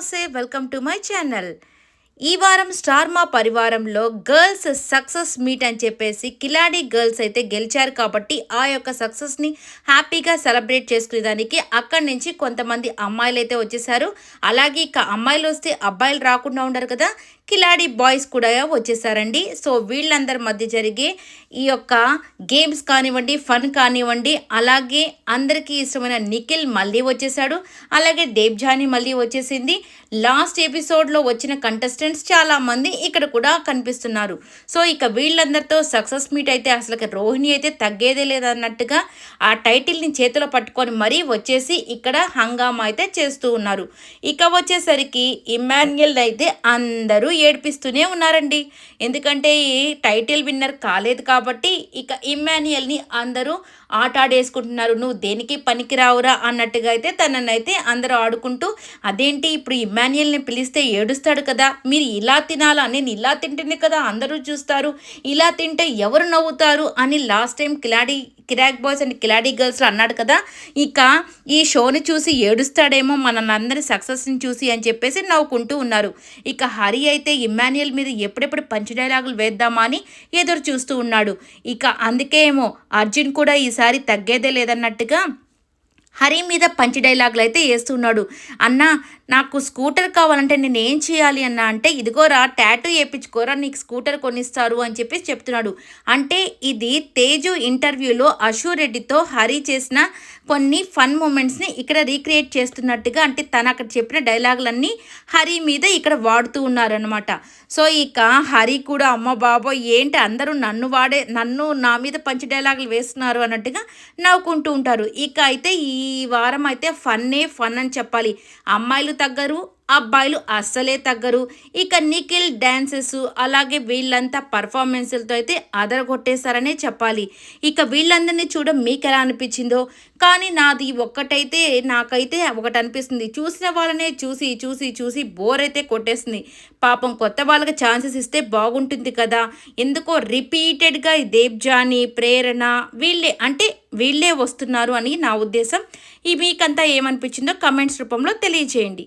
నమస్తే welcome to my channel. ఈ వారం స్టార్ మా పరివారంలో గర్ల్స్ సక్సెస్ మీట్ అని చెప్పేసి కిలాడి గర్ల్స్ అయితే గెలిచారు కాబట్టి ఆ యొక్క సక్సెస్ని హ్యాపీగా సెలబ్రేట్ చేసుకునేదానికి అక్కడి నుంచి కొంతమంది అమ్మాయిలు అయితే వచ్చేసారు. అలాగే ఇక అమ్మాయిలు వస్తే అబ్బాయిలు రాకుండా ఉండరు కదా. కిలాడి బాయ్స్ కూడా వచ్చేసారండి. సో వీళ్ళందరి మధ్య జరిగే ఈ యొక్క గేమ్స్ కానివ్వండి ఫన్ కానివ్వండి అలాగే అందరికీ ఇష్టమైన నిఖిల్ మళ్ళీ వచ్చేసాడు. అలాగే దేబ్జాని మళ్ళీ వచ్చేసింది. లాస్ట్ ఎపిసోడ్లో వచ్చిన కంటెస్టెంట్స్ చాలామంది ఇక్కడ కూడా కనిపిస్తున్నారు. సో ఇక వీళ్ళందరితో సక్సెస్ మీట్ అయితే అసలు రోహిణి అయితే తగ్గేదే లేదన్నట్టుగా ఆ టైటిల్ని చేతిలో పట్టుకొని మరీ వచ్చేసి ఇక్కడ హంగామా అయితే చేస్తూ ఉన్నారు. ఇక వచ్చేసరికి ఇమాన్యుల్ అయితే అందరూ ఏడిపిస్తూనే ఉన్నారండి. ఎందుకంటే ఈ టైటిల్ విన్నర్ కాలేదు కాబట్టి ఇక ఇమ్మాన్యుయల్ని అందరూ ఆట ఆడేసుకుంటున్నారు నువ్వు దేనికి పనికిరావురా అన్నట్టుగా అయితే తననైతే అందరూ ఆడుకుంటూ అదేంటి ఇప్పుడు ఇమ్మాన్యుయల్ని పిలిస్తే ఏడుస్తాడు కదా? మీరు ఇలా తినాలా? నేను ఇలా తింటేనే కదా అందరూ చూస్తారు. ఇలా తింటే ఎవరు నవ్వుతారు? అని last time కిలాడి Kirik boys and కిలాడీ గర్ల్స్లో అన్నాడు కదా ఇక ఈ షోని చూసి ఏడుస్తాడేమో మనందరి సక్సెస్ని చూసి అని చెప్పేసి నవ్వుకుంటూ ఉన్నారు. ఇక హరి అయితే ఇమ్మాన్యుయల్ మీద ఎప్పుడెప్పుడు పంచ్ డైలాగులు వేద్దామా అని ఎదురు చూస్తూ ఉన్నాడు. ఇక అందుకే ఏమో అర్జున్ కూడా ఈసారి తగ్గేదే లేదన్నట్టుగా హరి మీద పంచి డైలాగులు అయితే వేస్తున్నాడు. అన్న నాకు స్కూటర్ కావాలంటే నేను ఏం చేయాలి అన్న అంటే ఇదిగోరా ట్యాటూ వేయించుకోరా నీకు స్కూటర్ కొనిస్తారు అని చెప్పేసి చెప్తున్నాడు. అంటే ఇది తేజు ఇంటర్వ్యూలో అశూ రెడ్డితో హరి చేసిన కొన్ని ఫన్ మూమెంట్స్ని ఇక్కడ రీక్రియేట్ చేస్తున్నట్టుగా అంటే తను అక్కడ చెప్పిన డైలాగులన్నీ హరి మీద ఇక్కడ వాడుతూ ఉన్నారనమాట సో ఇక హరి కూడా అమ్మ బాబో ఏంటి అందరూ నన్ను వాడే నన్ను నా మీద పంచి డైలాగులు వేస్తున్నారు అన్నట్టుగా నవ్వుకుంటూ ఉంటారు. ఇక అయితే ఈ ఈ వారం అయితే ఫన్నే ఫన్ అని చెప్పాలి. అమ్మాయిలు తగ్గరు అబ్బాయిలు అస్సలే తగ్గరు. ఇక నిఖిల్ డ్యాన్సెస్ అలాగే వీళ్ళంతా పర్ఫార్మెన్స్లతో అయితే అదరగొట్టేశారనే చెప్పాలి. ఇక వీళ్ళందరినీ చూడ మీకు ఎలా అనిపించిందో? కానీ నాది ఒక్కటైతే నాకైతే ఒకటి అనిపిస్తుంది చూసిన వాళ్ళనే చూసి చూసి చూసి బోర్ అయితే కొట్టేస్తుంది. పాపం కొత్త వాళ్ళకి ఛాన్సెస్ ఇస్తే బాగుంటుంది కదా. ఎందుకో రిపీటెడ్గా దేబ్జాని ప్రేరణ వీళ్ళే అంటే వీళ్ళే వస్తున్నారు అని నా ఉద్దేశం. ఈ మీకంతా ఏమనిపించిందో కమెంట్స్ రూపంలో తెలియజేయండి